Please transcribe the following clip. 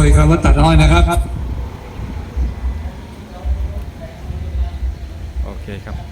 คุยคำว่าตัดอ้อยนะครับ โอเคครับ